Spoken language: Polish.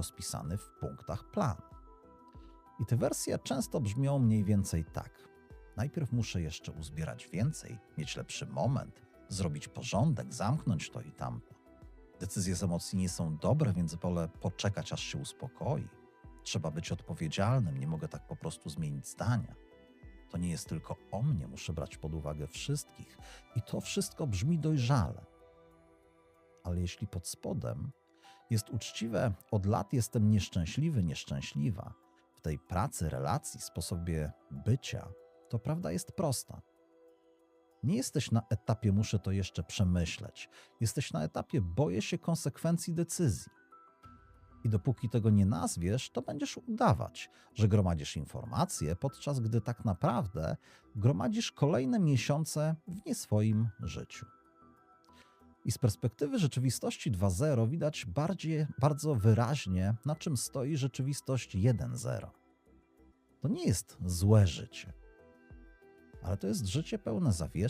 rozpisany w punktach plan. I te wersje często brzmią mniej więcej tak. Najpierw muszę jeszcze uzbierać więcej, mieć lepszy moment, zrobić porządek, zamknąć to i tamto. Decyzje z emocji nie są dobre, więc wolę poczekać, aż się uspokoi. Trzeba być odpowiedzialnym, nie mogę tak po prostu zmienić zdania. To nie jest tylko o mnie, muszę brać pod uwagę wszystkich. I to wszystko brzmi dojrzale. Ale jeśli pod spodem jest uczciwe, od lat jestem nieszczęśliwy, nieszczęśliwa, w tej pracy, relacji, sposobie bycia, to prawda jest prosta. Nie jesteś na etapie muszę to jeszcze przemyśleć. Jesteś na etapie boję się konsekwencji decyzji. I dopóki tego nie nazwiesz, to będziesz udawać, że gromadzisz informacje, podczas gdy tak naprawdę gromadzisz kolejne miesiące w nie swoim życiu. I z perspektywy rzeczywistości 2.0 widać bardziej, bardzo wyraźnie, na czym stoi rzeczywistość 1.0. To nie jest złe życie, ale to jest życie pełne zawieszeń